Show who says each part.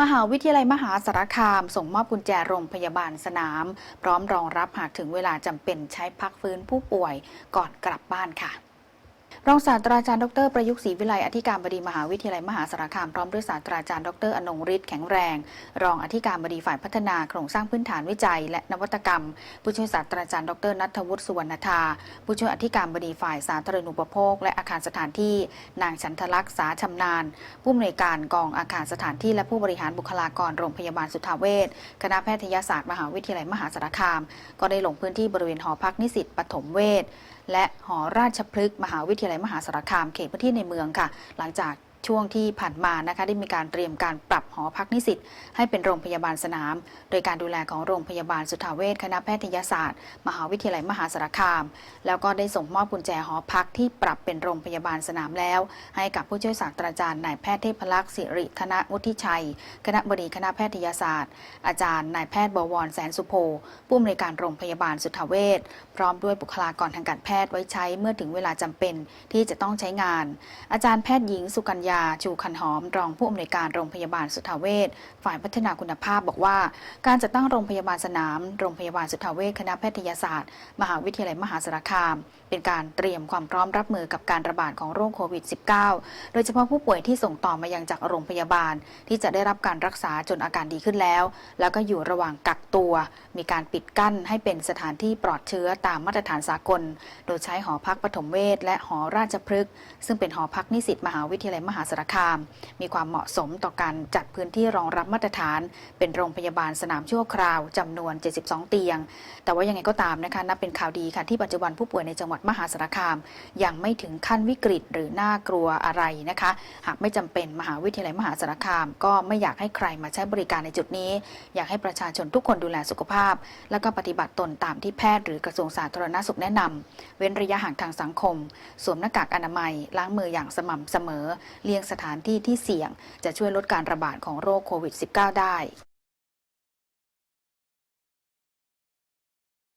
Speaker 1: มหาวิทยาลัยมหาสารคาม ส่งมอบกุญแจโรงพยาบาลสนาม พร้อมรองรับหากถึงเวลาจำเป็นใช้พักฟื้นผู้ป่วยก่อนกลับบ้านค่ะ รองศาสตราจารย์ดรประยุกต์ศรีวิไลอธิการบดีมหาวิทยาลัยมหาสารคามพร้อมด้วยศาสตราจารย์ดรอนงฤทธิ์แข็งแรง รองอธิการบดีฝ่ายพัฒนาโครงสร้างพื้นฐานวิจัย และนวัตกรรม ผู้ช่วยศาสตราจารย์ดรนัทวุฒิสุวรรณธาผู้ช่วยอธิการบดีฝ่ายสาธารณูปโภค และอาคารสถานที่ นางฉันทลักษณ์สาชำนาญ ผู้อำนวยการกองอาคารสถานที่ และผู้บริหารบุคลากรโรงพยาบาลสุทธาเวชคณะแพทยศาสตร์มหาวิทยาลัยมหาสารคาม ก็ได้ลงพื้นที่บริเวณหอพักนิสิตปฐมเวชและหอราชพฤกษ์มหาวิทยาลัยมหาสารคามเขตพื้นที่ในเมืองค่ะ หลังจาก ช่วงที่ผ่านมานะคะได้มีการเตรียมการปรับหอพักนิสิตให้เป็นโรงพยาบาลสนาม โดยการดูแลของโรงพยาบาลสุทธาเวชคณะแพทยศาสตร์ มหาวิทยาลัยมหาสารคาม แล้วก็ได้ส่งมอบกุญแจหอพักที่ปรับเป็นโรงพยาบาลสนามแล้ว ให้กับผู้ช่วยศาสตราจารย์นายแพทย์เทพลักษณ์สิริธนวุฒิชัย คณะบดีคณะแพทยศาสตร์ อาจารย์นายแพทย์บวรแสนสุโภผู้อำนวยการโรงพยาบาลสุทธาเวชพร้อมด้วยบุคลากรทางการแพทย์ไว้ใช้เมื่อถึงเวลาจำเป็นที่จะต้องใช้งาน อาจารย์แพทย์หญิงสุกัญญาชูคันหอม รองผู้อำนวยการโรงพยาบาลสุทธาเวชฝ่ายพัฒนาคุณภาพบอกว่า การจัดตั้งโรงพยาบาลสนาม โรงพยาบาลสุทธาเวชคณะแพทยศาสตร์ มหาวิทยาลัยมหาสารคาม เป็นการเตรียมความพร้อมรับมือกับการระบาดของโรคโควิด -19 โดยเฉพาะผู้ป่วยที่ส่งต่อมายังจากโรงพยาบาล ที่จะได้รับการรักษาจนอาการดีขึ้นแล้ว แล้วก็อยู่ระหว่างกักตัว มีการปิดกั้นให้เป็นสถานที่ปลอดเชื้อตามมาตรฐานสากล โดยใช้หอพักปฐมเวชและหอราชพฤกษ์ซึ่งเป็นหอพักนิสิตมหาวิทยาลัยมหาสารคาม มีความเหมาะสมต่อการจัดพื้นที่รองรับมาตรฐาน เป็นโรงพยาบาลสนามชั่วคราวจำนวน 72 เตียง แต่ว่ายังไงก็ตามนะคะนับเป็นข่าวดีค่ะที่ปัจจุบันผู้ป่วยในจังหวัดมหาสารคาม ยังไม่ถึงขั้นวิกฤตหรือน่ากลัวอะไรนะคะ หากไม่จำเป็นมหาวิทยาลัยมหาสารคาม ก็ไม่อยากให้ใครมาใช้บริการในจุดนี้ อยากให้ประชาชนทุกคนดูแลสุขภาพ แล้วก็ปฏิบัติตนตามที่แพทย์หรือกระทรวงสาธารณสุขแนะนำเว้นระยะห่างทางสังคม สวมหน้ากากอนามัย ล้างมืออย่างสม่ำเสมอเลี่ยงสถานที่ที่เสี่ยง จะช่วยลดการระบาดของโรคโควิด -19 ได้